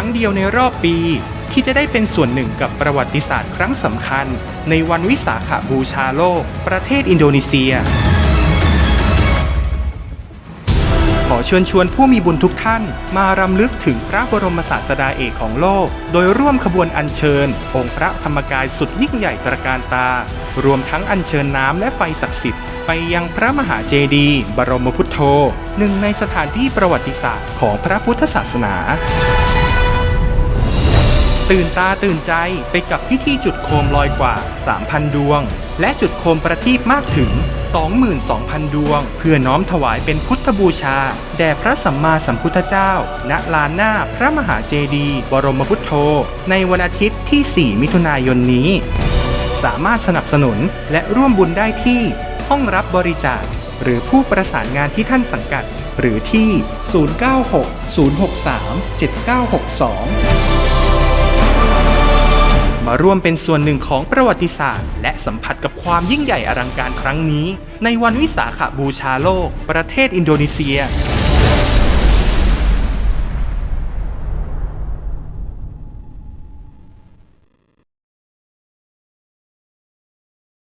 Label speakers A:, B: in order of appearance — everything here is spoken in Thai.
A: รั้งเดียวในรอบปี ที่จะได้เป็นส่วนหนึ่งกับประวัติศาสตร์ครั้งสำคัญ ในวันวิสาขบูชาโลก ประเทศอินโดนีเซีย ขอเชิญชวนผู้มีบุญทุกท่าน มารำลึกถึงพระบรมศาสดาเอกของโลก โดยร่วมขบวนอัญเชิญ องค์พระธรรมกายสุดยิ่งใหญ่ตระการตา รวมทั้งอัญเชิญน้ำและไฟศักดิ์สิทธิ์ไปยังพระมหาเจดีย์บรมพุทโธ หนึ่งในสถานที่ประวัติศาสตร์ของพระพุทธศาสนา ตื่นตาตื่นใจไปกับพิธีจุดโคมลอยกว่า 3,000 ดวง และจุดโคมประทีปมากถึง 22,000 ดวง เพื่อน้อมถวายเป็นพุทธบูชา แด่พระสัมมาสัมพุทธเจ้า ณ ลานหน้าพระมหาเจดีย์บรมพุทโธ ในวันอาทิตย์ที่ 4 มิถุนายนนี้ สามารถสนับสนุนและร่วมบุญได้ที่ห้องรับบริจาค หรือผู้ประสานงานที่ท่านสังกัด หรือที่ 096 063 7962 มาร่วมเป็นส่วนหนึ่งของประวัติศาสตร์ และสัมผัสกับความยิ่งใหญ่อลังการครั้งนี้ ในวันวิสาขบูชาโลก ประเทศอินโดนีเซีย